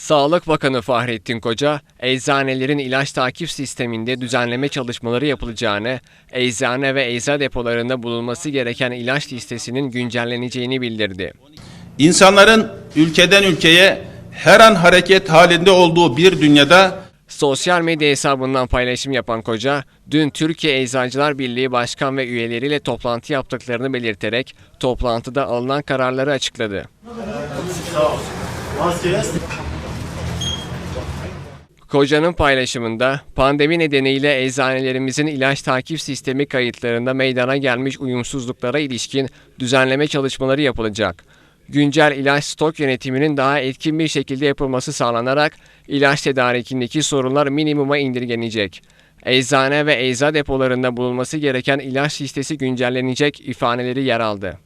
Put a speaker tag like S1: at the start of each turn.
S1: Sağlık Bakanı Fahrettin Koca, eczanelerin ilaç takip sisteminde düzenleme çalışmaları yapılacağını, eczane ve ecza depolarında bulunması gereken ilaç listesinin güncelleneceğini bildirdi.
S2: İnsanların ülkeden ülkeye her an hareket halinde olduğu bir dünyada
S1: Sosyal medya hesabından paylaşım yapan Koca, dün Türkiye Eczacılar Birliği Başkan ve üyeleriyle toplantı yaptıklarını belirterek toplantıda alınan kararları açıkladı. Koca'nın paylaşımında pandemi nedeniyle eczanelerimizin ilaç takip sistemi kayıtlarında meydana gelmiş uyumsuzluklara ilişkin düzenleme çalışmaları yapılacak. Güncel ilaç stok yönetiminin daha etkin bir şekilde yapılması sağlanarak ilaç tedarikindeki sorunlar minimuma indirgenecek. Eczane ve ecza depolarında bulunması gereken ilaç listesi güncellenecek ifadeleri yer aldı.